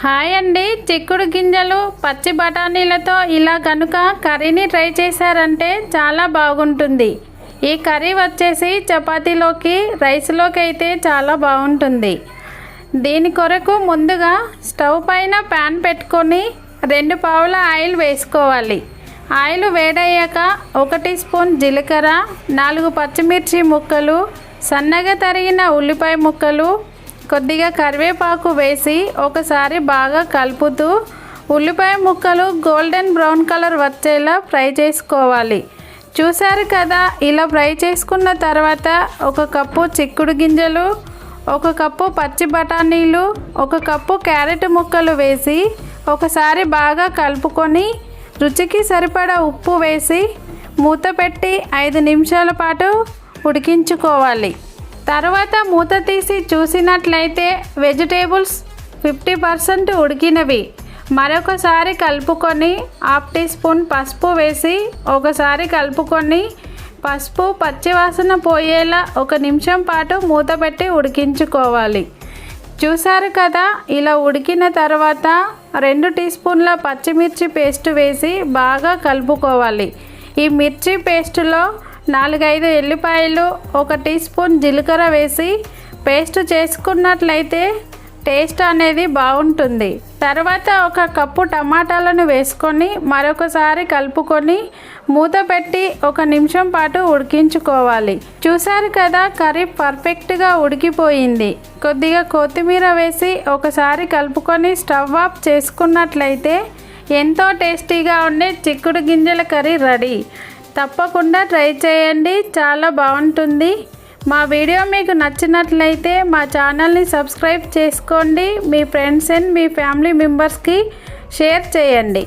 Hi అండి. చిక్కుడు గింజలు పచ్చి బఠానీలతో ఇలా కనుక కర్రీని ట్రై చేశారంటే చాలా బాగుంటుంది. ఈ కర్రీ వచ్చేసి చపాతీలోకి రైస్లోకి అయితే చాలా బాగుంటుంది. దీని కొరకు ముందుగా స్టవ్ పైన ప్యాన్ పెట్టుకొని రెండు పావుల ఆయిల్ వేసుకోవాలి. ఆయిల్ వేడయ్యాక ఒక టీ స్పూన్ జీలకర్ర నాలుగు పచ్చిమిర్చి ముక్కలు సన్నగా తరిగిన ఉల్లిపాయ ముక్కలు కొద్దిగా కరివేపాకు వేసి ఒకసారి బాగా కలుపుతూ ఉల్లిపాయ ముక్కలు గోల్డెన్ బ్రౌన్ కలర్ వచ్చేలా ఫ్రై చేసుకోవాలి. చూశారు కదా ఇలా ఫ్రై చేసుకున్న తర్వాత ఒక కప్పు చిక్కుడు గింజలు ఒక కప్పు పచ్చి బఠానీలు ఒక కప్పు క్యారెట్ ముక్కలు వేసి ఒకసారి బాగా కలుపుకొని రుచికి సరిపడా ఉప్పు వేసి మూత పెట్టి ఐదు నిమిషాల పాటు ఉడికించుకోవాలి. తర్వాత మూత తీసి చూసినట్లయితే వెజిటేబుల్స్ ఫిఫ్టీ పర్సెంట్ ఉడికినవి. మరొకసారి కలుపుకొని హాఫ్ టీ స్పూన్ పసుపు వేసి ఒకసారి కలుపుకొని పసుపు పచ్చివాసన పోయేలా ఒక నిమిషం పాటు మూత పెట్టి ఉడికించుకోవాలి. చూసారు కదా ఇలా ఉడికిన తర్వాత రెండు టీ స్పూన్ల పచ్చిమిర్చి పేస్ట్ వేసి బాగా కలుపుకోవాలి. ఈ మిర్చి పేస్టులో నాలుగైదు ఎల్లిపాయలు ఒక టీ స్పూన్ జీలకర్ర వేసి పేస్ట్ చేసుకున్నట్లయితే టేస్ట్ అనేది బాగుంటుంది. తర్వాత ఒక కప్పు టమాటాలను వేసుకొని మరొకసారి కలుపుకొని మూత పెట్టి ఒక నిమిషం పాటు ఉడికించుకోవాలి. చూసారు కదా కర్రీ పర్ఫెక్ట్గా ఉడికిపోయింది. కొద్దిగా కొత్తిమీర వేసి ఒకసారి కలుపుకొని స్టవ్ ఆఫ్ చేసుకున్నట్లయితే ఎంతో టేస్టీగా ఉండే చిక్కుడు గింజల కర్రీ రెడీ. తప్పకుండా ట్రై చేయండి. చాలా బాగుంటుంది. మా వీడియో మీకు నచ్చినట్లయితే మా ఛానల్ని సబ్స్క్రైబ్ చేసుకోండి. మీ ఫ్రెండ్స్ అండ్ మీ ఫ్యామిలీ మెంబర్స్కి షేర్ చేయండి.